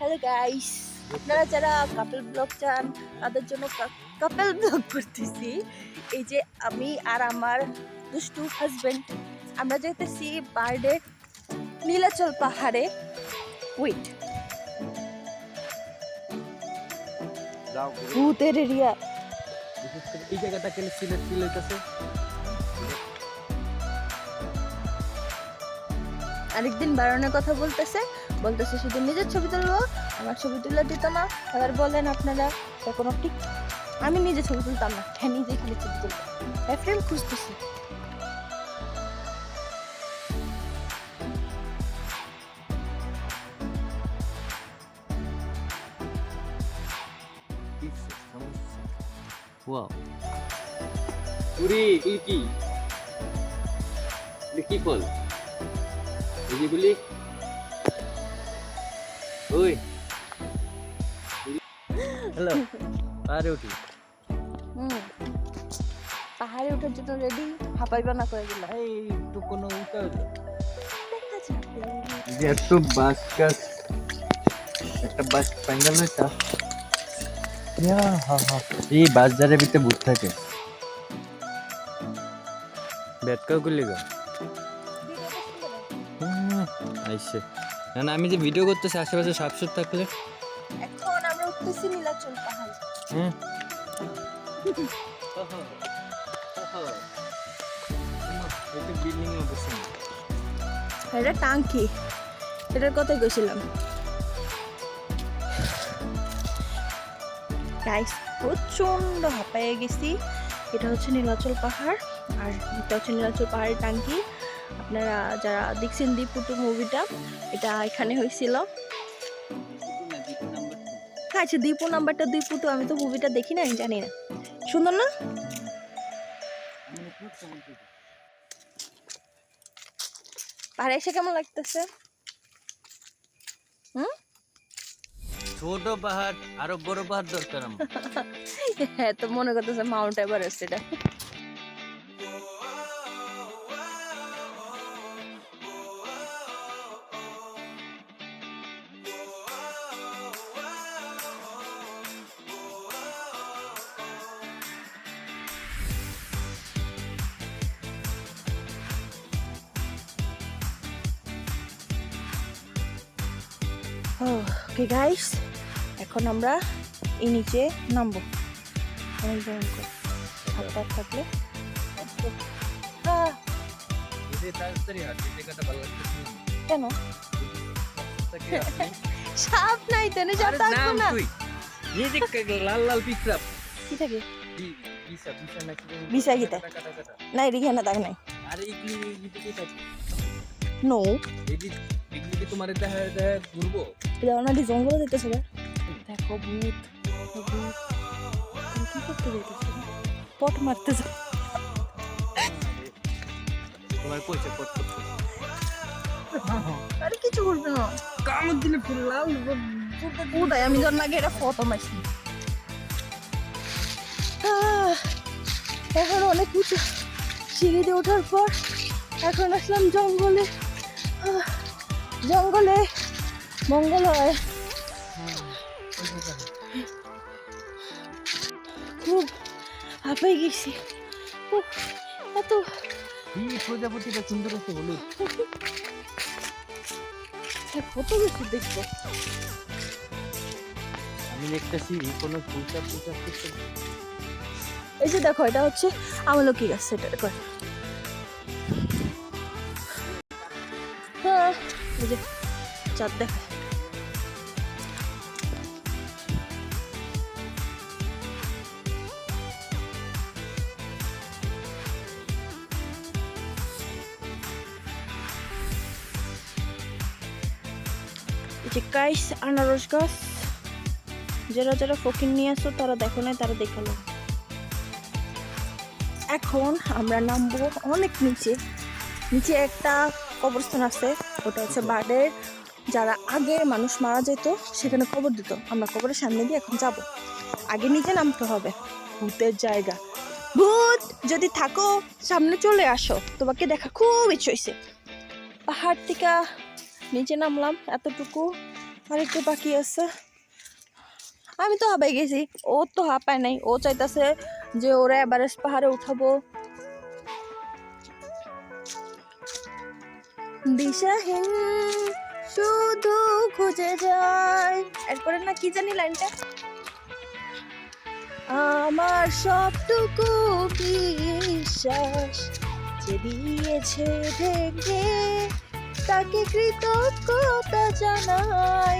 Hello guys আপনারা যারা কাপল blog চান তাদের জন্য কাপল ব্লগ করতেছি। এই যে আমি আর আমার দুষ্টু হাজবেন্ড আমরা যেতেছি বার্ডে নীলাচল পাহাড়ে। উইট ভূতের এরিয়া। এই জায়গাটা কেন সিলেট সিলেট আছে আরেকদিন বারণের কথা বলতেছে। বলতেছে শুধু নিজের ছবি তুলবো, আমার ছবি তুলে দিত না এবার বলেন আপনারা কোনো ঠিক আমি নিজে ছবি তুলতাম না হ্যাঁ নিজে খালি ছবি তুলতাম। খুঁজতেছি। কি কি এই যেগুলি ওই হ্যালো উঠি হুম পাহাড়ে ওঠার জন্য রেডি হাঁপাইবা না করে দিলাম এই একটু কোনো উল্টা হলো যে একটু বাস কাজ একটা বাস ফাইনাল হয়েছে ইয়া হা হা এই বাস যারে ভিতরে ভূত থাকে ব্যাটকা গুলি গা আইসে না না আমি যে ভিডিও করতেছি আশেপাশে সাপসুর থাকলে। এখন আমরা উঠতেছি নীলাচল পাহাড়। বিল্ডিং অবস্থা এটা টাঙ্কি। এটার কথাই গেছিলাম গাইস প্রচণ্ড হাঁপায়ে গেছি। এটা হচ্ছে নীলাচল পাহাড় আর এটা হচ্ছে নীলাচল পাহাড়ের টাঙ্কি। আপনারা যারা দেখছেন দীপুটু মুভিটা এটা এখানে হয়েছিল। হ্যাঁ আচ্ছা দীপু নাম্বারটা দুই পুটু আমি তো মুভিটা দেখি না আমি জানি না। সুন্দর না। পাহাড়ে এসে কেমন লাগতেছে? হুম? ছোট পাহাড় আরও বড় পাহাড় দরকার আমার। হ্যাঁ তো মনে করতেছে মাউন্ট এভারেস্ট এটা। ওকে গাইস এখন আমরা এই নিচে নামবো। অনেক ভয়ঙ্কর হাতটা থাকলে। কেন? সাপ নাই তেনে আরে থাকব না। লাল কি থাকে? গীতা। নাই নাই। আরে ইগলি ইগলি কি থাকে নো এই যে ইগলি কি তোমার দেখা দেখা ঘুরবো? এটা অনাদি জঙ্গলে যেতেছে না দেখো ভূত কি করতে যেতেছে পট মারতেছে তোমার কইছে কত আরে কিছু করবে না। কামড় দিলে পুরো লাল উদয় আমি যখন আগে এটা ফটো মারছি। আহ, এখন অনেক উঁচু। সিঁড়ি দিয়ে ওঠার পর এখন আসলাম জঙ্গলে। আহ, জঙ্গলে মঙ্গল হয় খুব হাঁপাই গেছি। এত প্রজাপতিটা সুন্দর হলুদ কত কিছু দেখব। আমি দেখতেছি কোনো পুষা করতে এই যে দেখো এটা হচ্ছে আমলকি গাছ সেটা চাঁদ দেখা যে গাইস আনারস গাছ, যারা যারা ফকির নিয়ে আসো, তারা দেখো নাই, তারা দেখাল এখন আমরা নামবো অনেক নিচে। নিচে একটা কবরস্থান আছে, ওটা হচ্ছে বার্ডের যারা আগে মানুষ মারা যেত, সেখানে কবর দিত। আমরা কবরের সামনে দিয়ে এখন যাব। আগে নিচে নামতে হবে। ভূতের জায়গা। ভূত, যদি থাকো, সামনে চলে আসো। তোমাকে দেখা খুব ইচ্ছে হয়েছে পাহাড় থেকে নিচে নামলাম, এতটুকু। আরেকটু বাকি আছে। আমি তো হাবাই গেছি। ও তো হাঁপায় নাই। ও চাইতাছে যে ওরা এভারেস্ট পাহাড়ে উঠাবো। দিশাহীন শুধু খুঁজে যায়। এরপরে না কি জানি লাইনটা? আমার সবটুকু বিশ্বাস? যে দিয়েছে ঢেকে তাকে কৃতজ্ঞতা জানাই।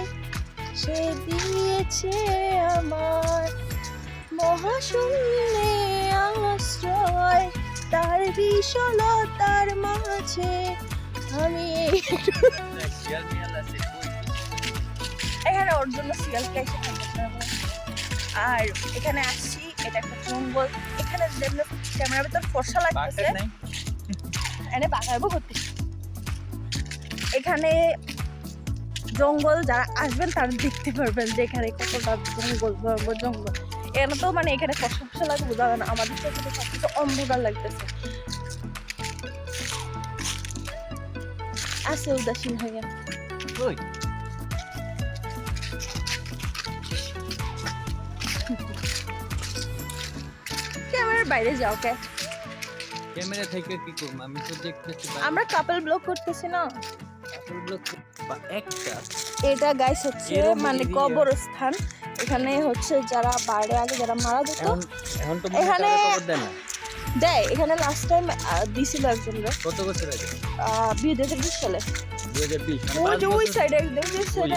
সে দিয়েছে আমার মহাশূন্যে আশ্রয়। তার বিশালতার মাঝে আমি শিয়াল মিয়াল আছে এখানে ওর জন্য শিয়ালকে এসে থাকতে আর এখানে আসছি এটা একটা জঙ্গল এখানে যেমন ক্যামেরার ভিতর ফর্সা লাগতেছে। এনে বাগাইবো করতে এখানে জঙ্গল যারা আসবেন তারা দেখতে পারবেন যে এখানে কতটা জঙ্গল ভয়ঙ্কর জঙ্গল। এখানে তো মানে এখানে ফসল ফসল লাগে বোঝা না। আমাদের চোখে তো সবকিছু অন্ধকার লাগতেছে। আছে উদাসীন হয়ে কই? ক্যামেরার বাইরে যাও কে ক্যামেরা থেকে কি করব? আমি তো দেখতেছি আমরা কাপল ব্লগ করতেছি না। খুব- একটা? এটা গাইস হচ্ছে মানে। কবরস্থান। এখানে হচ্ছে যারা বাইরে আগে যারা মারা যেত এখন দেয় এখানে লাস্ট টাইম দিছিল একজন কত বছর আগে? দুই হাজার বিশ সালে। মানে ওই যে ওই সাইডে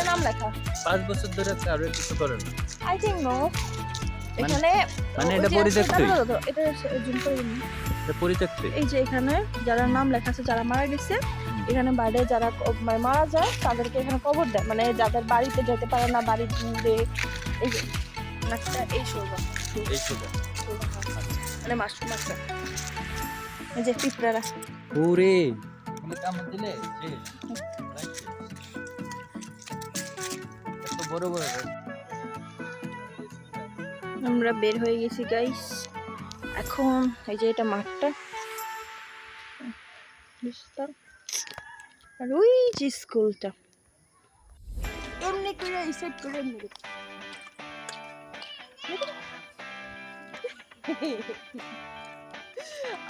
নাম লেখা। পাঁচ বছর ধরে কারও কিছু করে আই থিঙ্ক নো এখানে মানে এটা যে- পরিত্যক্তই? দাঁড়াও, দাঁড়াও, এটা জুম করে এটা পরিত্যক্ত এই যে এখানে যারা নাম লেখা আছে যারা মারা গেছে এখানে বাইরে যারা মানে মারা যায় তাদেরকে এখানে কবর দেয়। মানে যাদের বাড়িতে যেতে পারে না বাড়ি এই যে নাকটা এই সোজা। এই সোজা। মানে মাশরুম আছে। এই যে পিঁপড়ারা। ওরে। আমরা বের হয়ে গেছি গাইস এখন এই যে এটা মাঠটা। আর ওই যে স্কুলটা। এমনি করে এই সাইড করে এমনি।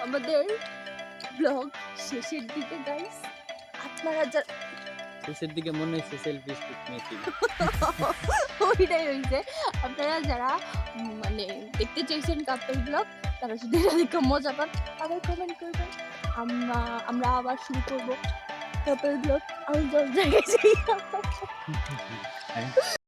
আমাদের ব্লগ শেষের দিকে গাইস আপনারা যা শেষের দিকে মনে হচ্ছে সেলফি স্টিক মেয়েছিল ওইটাই হয়েছে। আপনারা যারা মানে দেখতে চাইছেন কাপল ব্লগ তারা যদি এটা দেখে মজা পান আবার কমেন্ট করবেন। আমরা আমরা আবার শুরু করব কাপল ব্লগ আমি জল জায়গায় যাই